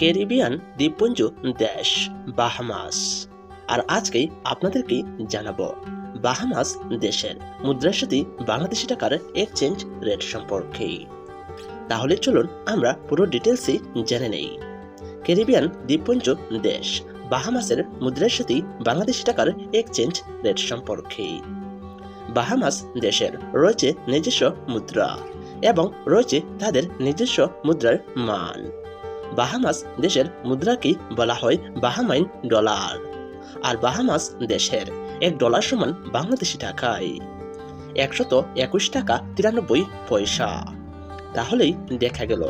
Caribbean দ্বীপপুঞ্জ দেশ, Bahamas. আর আজকেই আপনাদেরকে জানাব, বাহামাস দেশের মুদ্রার সাথে বাংলাদেশি টাকার এক্সচেঞ্জ রেট সম্পর্কে। তাহলে চলুন আমরা পুরো ডিটেলসই জেনে নেই। ক্যারিবিয়ান দ্বীপপুঞ্জ দেশ, বাহামাসের মুদ্রার সাথে বাংলাদেশি টাকার এক্সচেঞ্জ রেট সম্পর্কে। বাহামাস দেশের রয়েছে নিজস্ব মুদ্রা এবং রয়েছে তাদের নিজস্ব মুদ্রার মান। বাহামাস দেশের মুদ্রাকে বলা হয় বাহামাইন ডলার। আর বাহামাস দেশের, এক ডলার সমান বাংলাদেশি টাকায়। একশত একুশ টাকা তিরানব্বই পয়সা। তাহলেই দেখা গেল,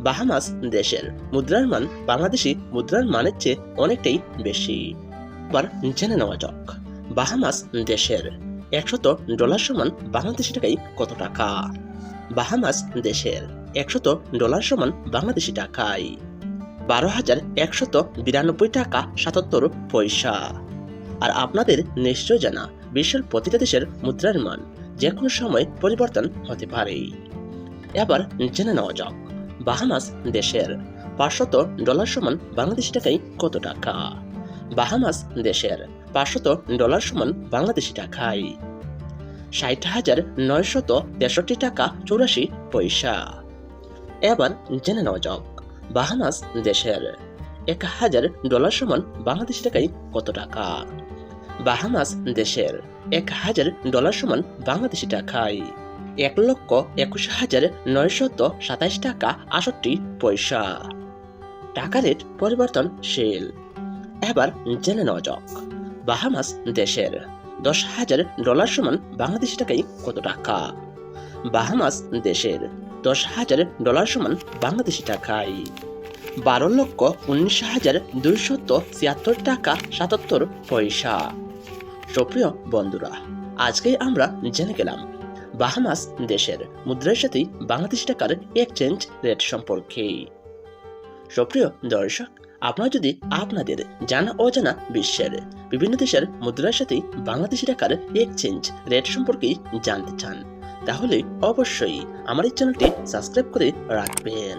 বাহামাস দেশের মুদ্রার মান বাংলাদেশি মুদ্রার মানের চেয়ে অনেকটাই বেশি। এবার জেনে নেওয়া যাক, বাহামাস দেশের একশত ডলার সমান বাংলাদেশি টাকায় কত টাকা? বাহামাস দেশের একশত ডলার সমান বাংলাদেশি টাকায়। বারো হাজার একশত বিরানব্বই টাকা সাতাত্তর পয়সা। আর আপনাদের নিশ্চয় জানা বিশ্বের প্রতিটা দেশের মুদ্রার মান যে কোনো সময় পরিবর্তন হতে পারে। এবার জেনে নেওয়া যাক, বাহামাস দেশের পাঁচশত ডলার সমান বাংলাদেশি টাকায় কত টাকা? বাহামাস দেশের পাঁচশত ডলার সমান বাংলাদেশি টাকায়। ষাট হাজার নয়শত তেষট্টি টাকা চৌরাশি পয়সা। এবার জেনে নেওয়া যাক বাহামাস দেশের এক হাজার ডলার সমান বাংলাদেশি টাকায় কত টাকা? বাহামাস দেশের এক হাজার ডলার সমান বাংলাদেশি টাকায় এক লক্ষ একুশ হাজার নয়শত সাতাইশ টাকা আষট্টি পয়সা। টাকা রেট পরিবর্তনশীল। এবার জেনে নেওয়া যাক বাহামাস দেশের দশ হাজার ডলার সমান বাংলাদেশি টাকায় কত টাকা? বাহামাস দেশের দশ হাজার ডলার সমান বাংলাদেশি টাকায়। বারো লক্ষ উনিশ হাজার দুইশত ছিয়াত্তর টাকা সাতাত্তর পয়সা। সুপ্রিয় বন্ধুরা আজকে আমরা জেনে গেলাম, বাহামাস দেশের মুদ্রার সাথে বাংলাদেশ টাকার এক্সচেঞ্জ রেট সম্পর্কে। সুপ্রিয় দর্শক, আপনারা যদি আপনাদের জানা অজানা বিশ্বের বিভিন্ন দেশের মুদ্রার সাথে বাংলাদেশি টাকার এক্সচেঞ্জ রেট সম্পর্কে জানতে চান তাহলে অবশ্যই আমার এই চ্যানেলটি সাবস্ক্রাইব করে রাখবেন।